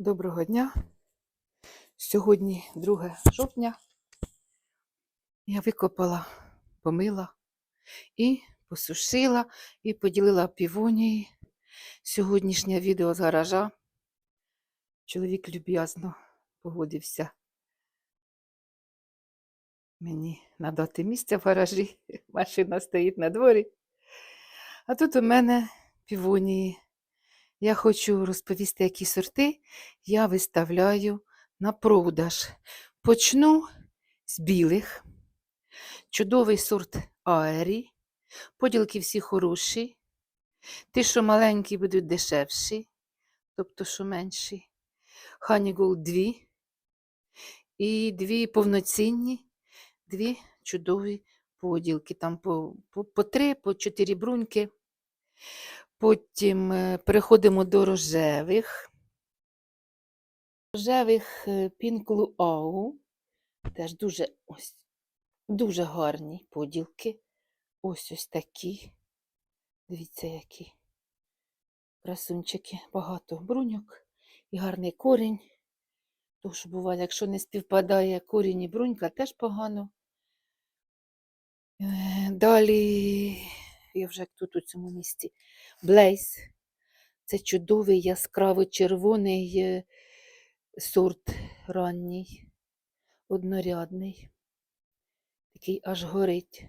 Доброго дня. Сьогодні 2 жовтня. Я викопала, помила і посушила, і поділила півонії. Сьогоднішнє відео з гаража. Чоловік люб'язно погодився мені надати місце в гаражі. Машина стоїть на дворі. А тут у мене півонії. Я хочу розповісти, які сорти я виставляю на продаж. Почну з білих. Чудовий сорт Аері. Поділки всі хороші. Ті, що маленькі, будуть дешевші, тобто, що менші. Ханігол дві. І дві повноцінні, дві чудові поділки. Там по, по, по три, по чотири бруньки. Потім е, переходимо до рожевих. Рожевих пінклу Ау. Теж дуже, ось, дуже гарні поділки. Ось ось такі. Дивіться, які красунчики. Багато бруньок і гарний корінь. Тож буває, якщо не співпадає корінь і брунька, теж погано. Е, Далі, я вже тут у цьому місці, Блейз. Це чудовий яскраво червоний е, сорт ранній, однорядний. Такий аж горить.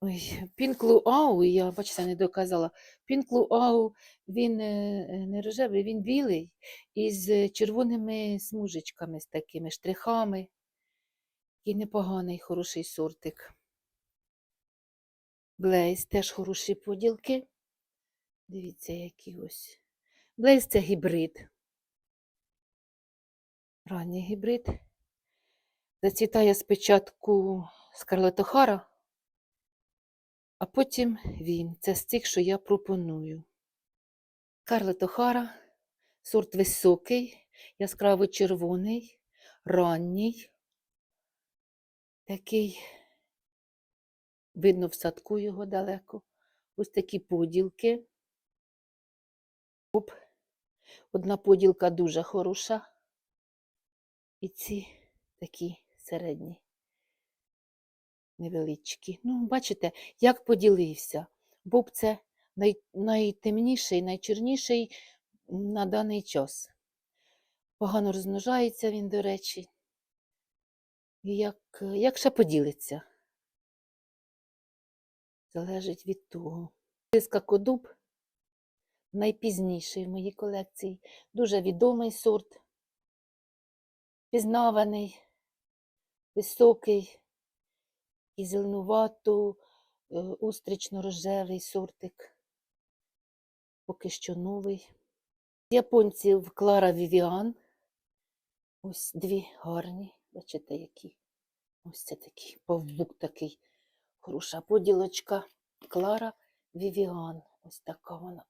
Ой, Пінклу Ау, я, бачите, не доказала. Пінклу Ау, він е, не рожевий, він білий, із червоними смужечками, з такими штрихами. Такий непоганий, хороший сортик. Блейз теж хороші поділки. Дивіться, які ось. Блейз це гібрид. Ранній гібрид. Зацвітає спочатку скарлетохара, а потім він. Це з тих, що я пропоную. Скарлетохара, сорт високий, яскраво червоний, ранній. Такий, видно в садку його далеко. Ось такі поділки. Оп. Одна поділка дуже хороша. І ці такі середні, невеличкі. Ну, бачите, як поділився. Боб це най, найтемніший, найчорніший на даний час. Погано розмножається він, до речі. Як, як ще поділиться? Залежить від того. Тиска кодуб найпізніший в моїй колекції. Дуже відомий сорт, пізнаваний, високий і зеленувато, е, устрично-рожевий сортик. Поки що новий. Японців Клара Вівіан. Ось дві гарні. Бачите, які. Ось це такий павбук такий. Хороша поділочка. Клара Вівіан. Ось така вона.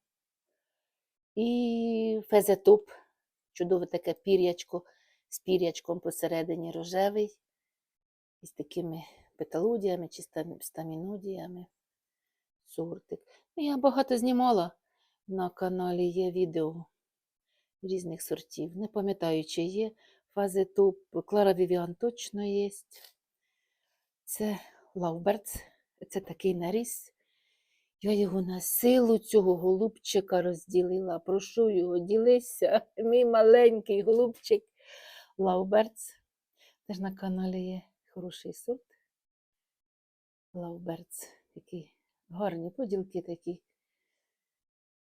І фезетоп. Чудове таке пір'ячко з пір'ячком посередині рожевий. І з такими петалудіями чи стам- стамінодіями. Сортик. Ну, я багато знімала на каналі, є відео різних сортів. Не пам'ятаю, чи є фазетоп. Клара Вівіан точно є. Це Лауберц. Це такий наріс. Я його на силу цього голубчика розділила. Прошу його, ділися, мій маленький голубчик. Лауберц. Теж на каналі є хороший сорт. Лауберц. Такі гарні поділки такі.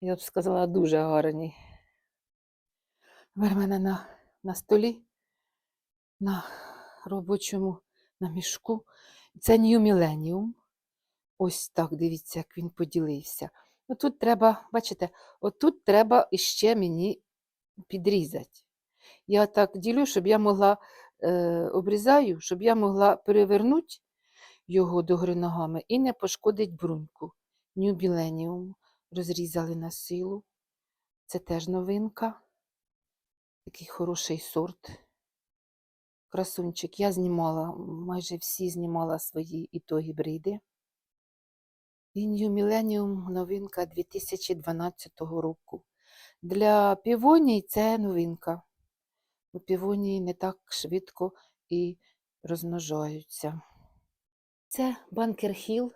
Я б сказала, дуже гарні. Тепер мене на, на столі, на робочому, на мішку. Це New Millennium. Ось так, дивіться, як він поділився. Ну, тут треба, бачите, отут треба іще мені підрізати. Я так ділю, щоб я могла е, обрізаю, щоб я могла перевернути його догори ногами і не пошкодить бруньку. New Millennium розрізали на силу. Це теж новинка. Такий хороший сорт. Красунчик. Я знімала, майже всі знімала свої і то гібриди. І New Millennium новинка 2012 року. Для півоній це новинка. Бо півонії не так швидко і розмножаються. Це Банкер Хіл.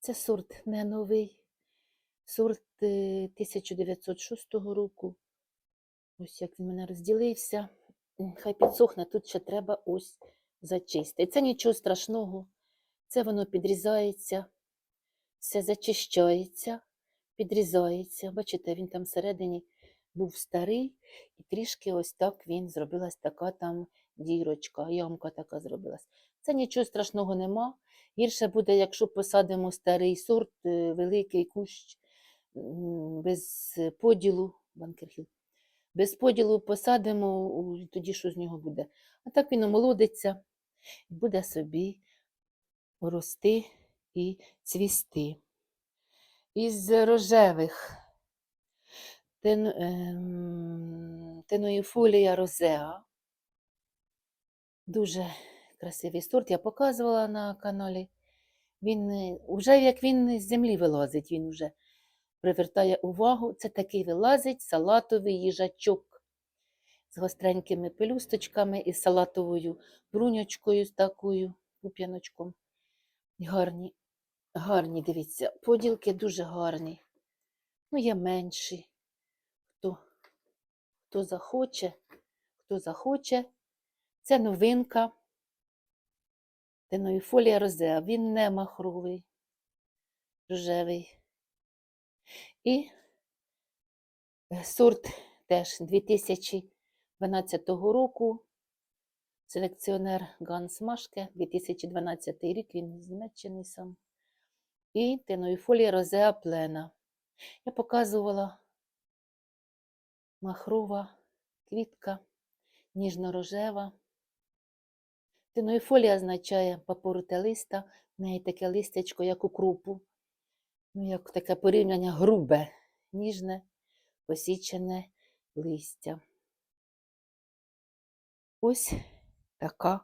Це сорт не новий. Сорт е, 1906 року. Ось як він мене розділився. Хай підсохне, тут ще треба ось зачистити. Це нічого страшного. Це воно підрізається, все зачищається, підрізається. Бачите, він там всередині був старий, і трішки ось так він зробилась така там дірочка, ямка така зробилась. Це нічого страшного нема. Гірше буде, якщо посадимо старий сорт, е, великий кущ без поділу, банкерхіл, без поділу посадимо, тоді що з нього буде? А так він омолодиться і буде собі рости і цвісти. Із рожевих тен, ем, теноїфолія розеа. Дуже красивий сорт. Я показувала на каналі. Він е, уже як він з землі вилазить, він вже привертає увагу. Це такий вилазить салатовий їжачок з гостренькими пелюсточками і салатовою бруньочкою з такою пуп'яночком. Гарні, гарні, дивіться, поділки дуже гарні. Ну, є менші. Хто, хто захоче, хто захоче. Це новинка. Теноїфолія розеа. Він не махровий, рожевий. І е, сорт теж 2012 року. Селекціонер Ганс Машке, 2012 рік, він з Німеччини сам. І теноїфолія розеа плена. Я показувала махрова квітка, ніжно-рожева. Теноїфолія означає папорите листа, в неї таке листячко, як у крупу. Ну, як таке порівняння грубе, ніжне, посічене листя. Ось така,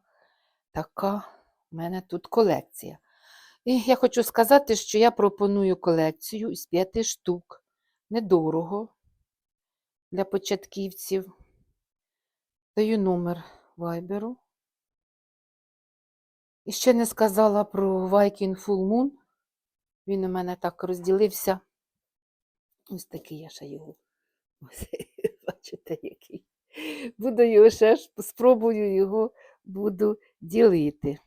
така в мене тут колекція. І я хочу сказати, що я пропоную колекцію з п'яти штук. Недорого для початківців. Даю номер вайберу. І ще не сказала про Viking Full Moon. Він у мене так розділився. Ось такий я ще його. Ось, бачите, який. Буду його ще ж, спробую його буду ділити.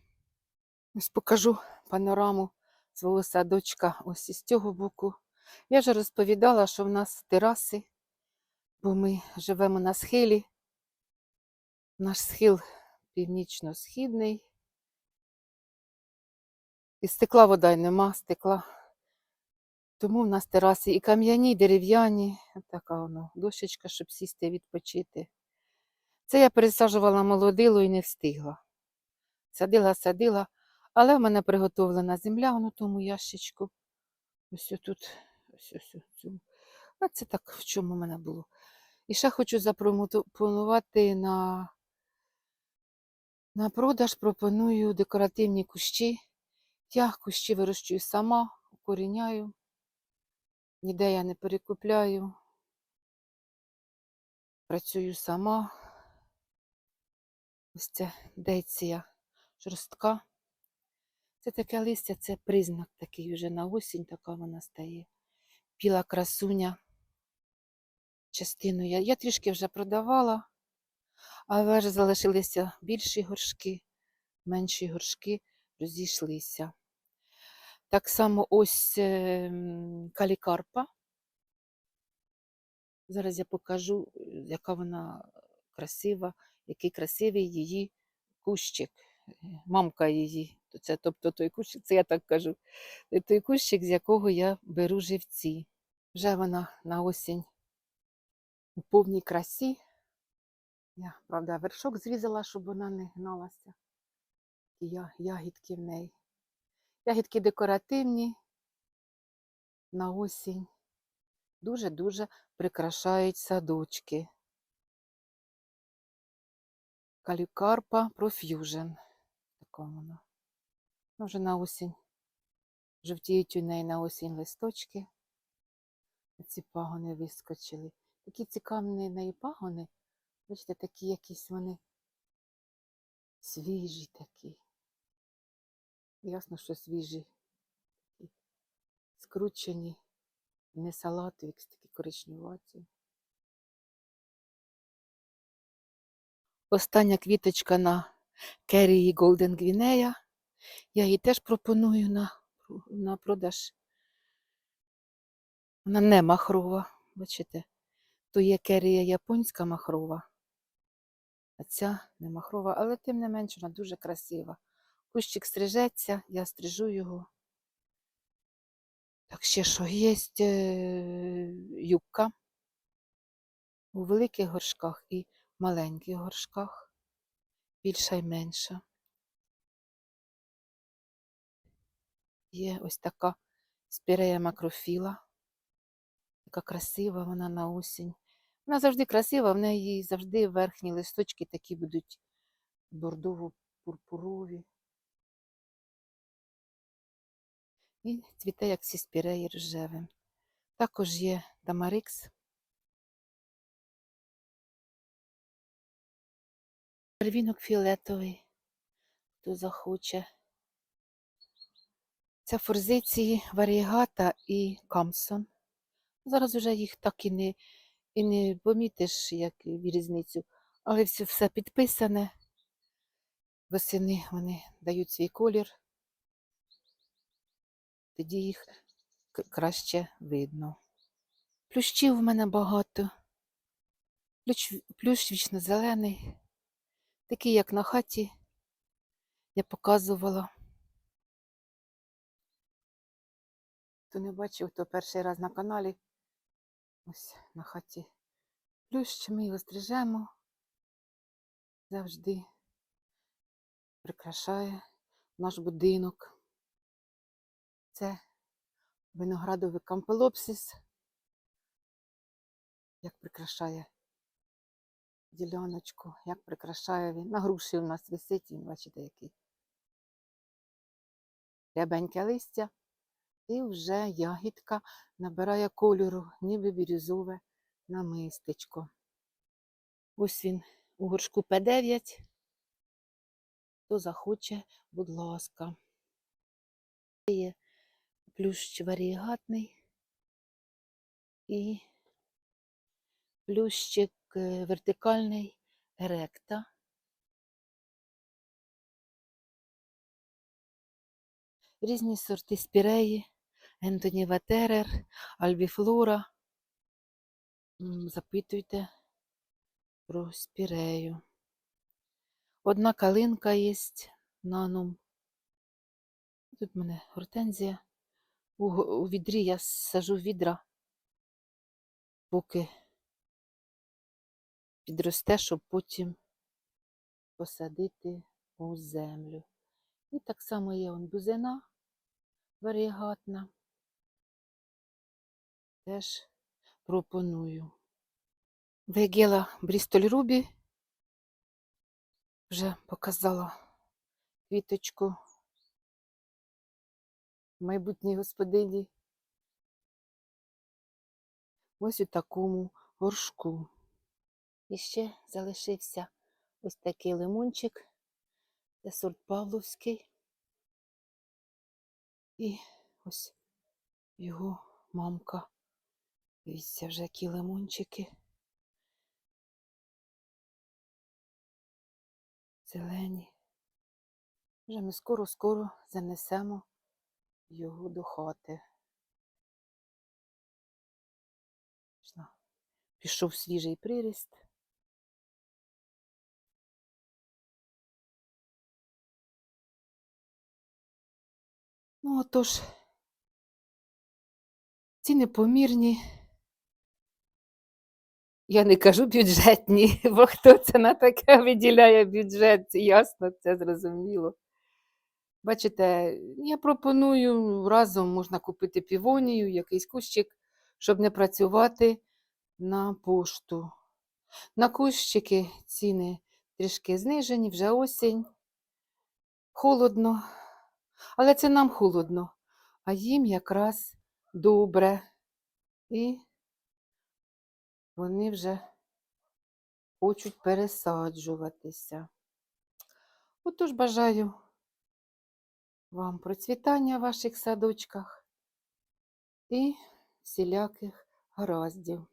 Ось покажу панораму свого садочка ось із цього боку. Я вже розповідала, що в нас тераси, бо ми живемо на схилі. Наш схил північно-східний. І стекла вода й нема, стекла. Тому в нас тераси і кам'яні, і дерев'яні. Така воно, дощечка, щоб сісти відпочити. Це я пересаджувала молодило і не встигла. Садила, садила, але в мене приготовлена земля на тому ящичку. Ось тут, ось ось цьому. А це так в чому в мене було. І ще хочу запропонувати на, на продаж, пропоную декоративні кущі. Я кущі вирощую сама, укоріняю. Ніде я не перекупляю. Працюю сама. Ось це деція жорстка. Це таке листя, це признак такий вже на осінь, така вона стає. Біла красуня. Частину я, я трішки вже продавала, але ж залишилися більші горшки, менші горшки розійшлися. Так само ось ем, калікарпа. Зараз я покажу, е, яка вона красива, який красивий її кущик. Е, Мамка її. Це, тобто той кущик, це я так кажу. е, Той кущик, з якого я беру живці. Вже вона на осінь у повній красі. Я, правда, вершок зрізала, щоб вона не гналася. І я, ягідки в неї. Ягідки декоративні на осінь. Дуже-дуже прикрашають садочки. Калікарпа Profusion. Така вона. Ну, вже на осінь. Жовтіють у неї на осінь листочки. ці пагони вискочили. Такі цікаві неї пагони. Бачите, такі якісь вони свіжі такі. Ясно, що свіжі. Скручені. Не салатові, такі коричневаті. Остання квіточка на Керії Голден Гвінея. Я її теж пропоную на, на продаж. Вона не махрова, бачите? То є керія японська махрова, а ця не махрова, але тим не менш вона дуже красива. Кущик стрижеться, я стрижу його. Так ще що є е, юбка у великих горшках і маленьких горшках, більша і менша. Є ось така спірея макрофіла. Така красива вона на осінь. Вона завжди красива, в неї завжди верхні листочки такі будуть бордово-пурпурові. І цвіте, як всі спіреї рожевим. Також є тамарикс. Первінок фіолетовий, хто захоче. Це форзиції, варігата і камсон. Зараз вже їх так і не, і не помітиш, як різницю, але все, все підписане. Восени вони дають свій колір, тоді їх краще видно. Плющів в мене багато. Плющ, плющ вічно-зелений, такий, як на хаті, я показувала. Хто не бачив, то перший раз на каналі. Ось на хаті плющ, ми його стрижемо. Завжди прикрашає наш будинок. Це виноградовий кампелопсис, як прикрашає діляночку, як прикрашає він. На груші у нас висить, він, бачите, який. Рябеньке листя. І вже ягідка набирає кольору, ніби бірюзове намистечко. Ось він у горшку П9. Хто захоче, будь ласка. Є плющ варігатний і плющик е, вертикальний еректа. Різні сорти спіреї, Ентоні Ватерер, Альбіфлора. Запитуйте про спірею. Одна калинка є наном. Тут в мене гортензія. У, відрі я сажу відра, поки підросте, щоб потім посадити у землю. І так само є он бузина варігатна. Теж пропоную. Вегела Брістоль Рубі. Вже показала квіточку майбутній господині. Ось у такому горшку. І ще залишився ось такий лимончик. Це сорт Павловський. І ось його мамка. Дивіться, вже які лимончики. Зелені. Вже ми скоро-скоро занесемо його до хати. Пішов свіжий приріст. Ну, отож, ціни помірні. Я не кажу бюджетні, бо хто це на таке виділяє бюджет, ясно, це зрозуміло. Бачите, я пропоную разом можна купити півонію, якийсь кущик, щоб не працювати на пошту. На кущики ціни трішки знижені, вже осінь. Холодно. Але це нам холодно, а їм якраз добре. І вони вже хочуть пересаджуватися. Отож бажаю вам процвітання в ваших садочках і всіляких гараздів.